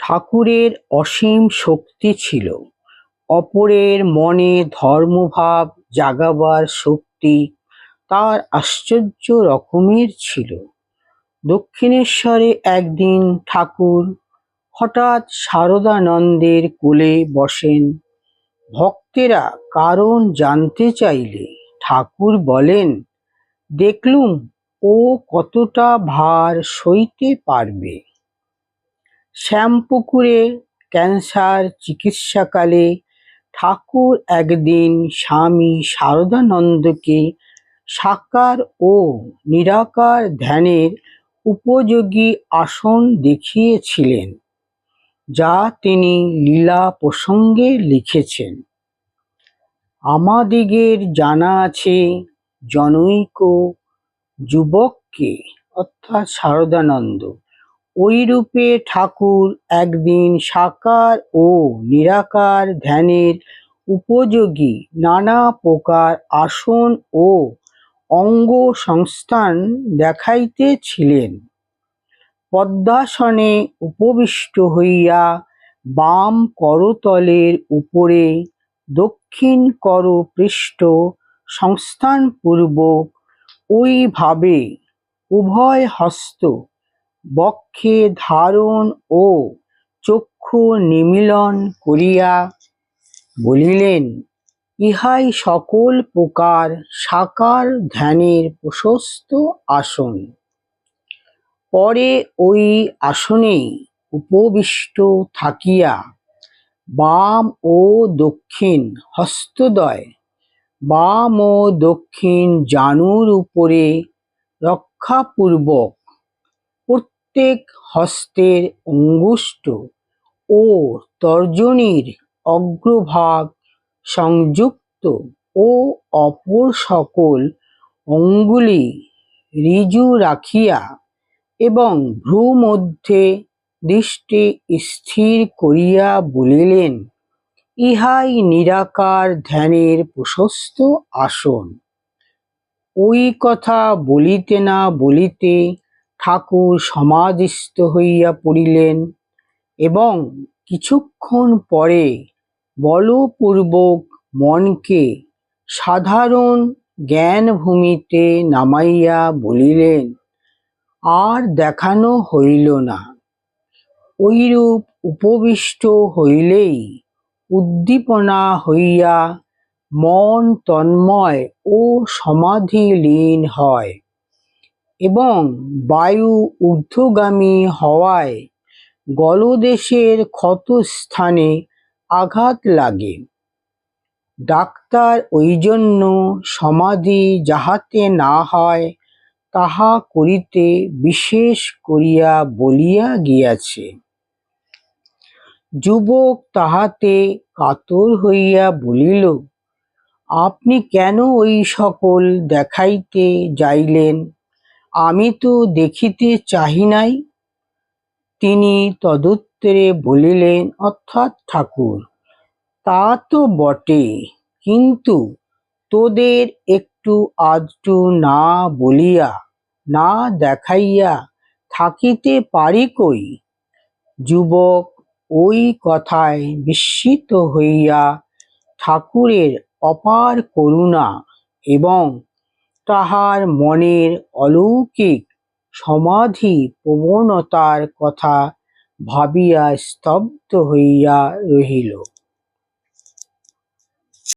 ঠাকুরের অসীম শক্তি ছিল। অপরের মনে ধর্মভাব জাগাবার শক্তি তার আশ্চর্য রকমের ছিল। দক্ষিণেশ্বরে একদিন ঠাকুর হঠাৎ শারদানন্দের কোলে বসেন। ভক্তেরা কারণ জানতে চাইলে ঠাকুর বলেন, দেখলুম, ও কতটা ভার সইতে পারবে? শ্যামপুকুরে ক্যান্সার চিকিৎসাকালে ঠাকুর একদিন স্বামী শারদানন্দকে সাকার ও নিরাকার ধ্যানের উপযোগী আসন দেখিয়েছিলেন, যা তিনি লীলা প্রসঙ্গে লিখেছেন। আমাদিগের জানা আছে জনৈক যুবককে, অর্থাৎ শারদানন্দ ঐরূপে ঠাকুর একদিন সাকার ও নিরাকার ধ্যানের উপযোগী নানা প্রকার আসন ও অঙ্গ সংস্থান দেখাইতেছিলেন। পদ্মাসনে উপবিষ্ট হইয়া বাম করতলের উপরে দক্ষিণ কর পৃষ্ঠ সংস্থানপূর্বক ওইভাবে উভয় হস্ত বক্ষে ধারণ ও চক্ষু নিমিলন করিয়া বলিলেন, ইহাই সকল প্রকার সাকার ধ্যানের প্রশস্ত আসন। পরে ওই আসনে উপবিষ্ট থাকিয়া বাম ও দক্ষিণ হস্তদ্বয় বাম ও দক্ষিণ জানুর উপরে রক্ষাপূর্বক প্রত্যেক হস্তের অঙ্গুষ্ঠ ও তর্জনীর অগ্রভাগ সংযুক্ত ও অপর সকল অঙ্গুলি ঋজু রাখিয়া এবং ভ্রূমধ্যে দৃষ্টি স্থির করিয়া বলিলেন, ইহাই নিরাকার ধ্যানের প্রশস্ত আসন। ওই কথা বলিতে না বলিতে ঠাকুর সমাধিস্থ হইয়া পড়িলেন এবং কিছুক্ষণ পরে বলপূর্বক মনকে সাধারণ জ্ঞানভূমিতে নামাইয়া বলিলেন, আর দেখানো হইল না। ঐরূপ উপবিষ্ট হইলেই উদ্দীপনা হইয়া মন তন্ময় ও সমাধিলীন হয়। এবং বায়ু ঊর্ধ্বগামী হওয়ায় গলদেশের ক্ষতস্থানে আঘাত লাগে। ডাক্তার ওই জন্য সমাধি যাহাতে না হয়, তাহা করিতে বিশেষ করিয়া বলিয়া গিয়াছে। যুবক তাহাতে কাতর হইয়া বলিল, আপনি কেন ওই সকল দেখাইতে যাইলেন? আমি তো দেখিতে চাহি নাই। তিনি তদুত্তরে বলিলেন, অর্থাৎ ঠাকুর, তা তো বটে। কিন্তু তোদের একটু আধটু না বলিয়া, না দেখাইয়া থাকিতে পারি কই? যুবক ওই কথায় বিস্মিত হইয়া ঠাকুরের অপার করুণা এবং তাহার মনের অলৌকিক সমাধি প্রবণতার কথা ভাবিয়া স্তব্ধ হইয়া রহিল।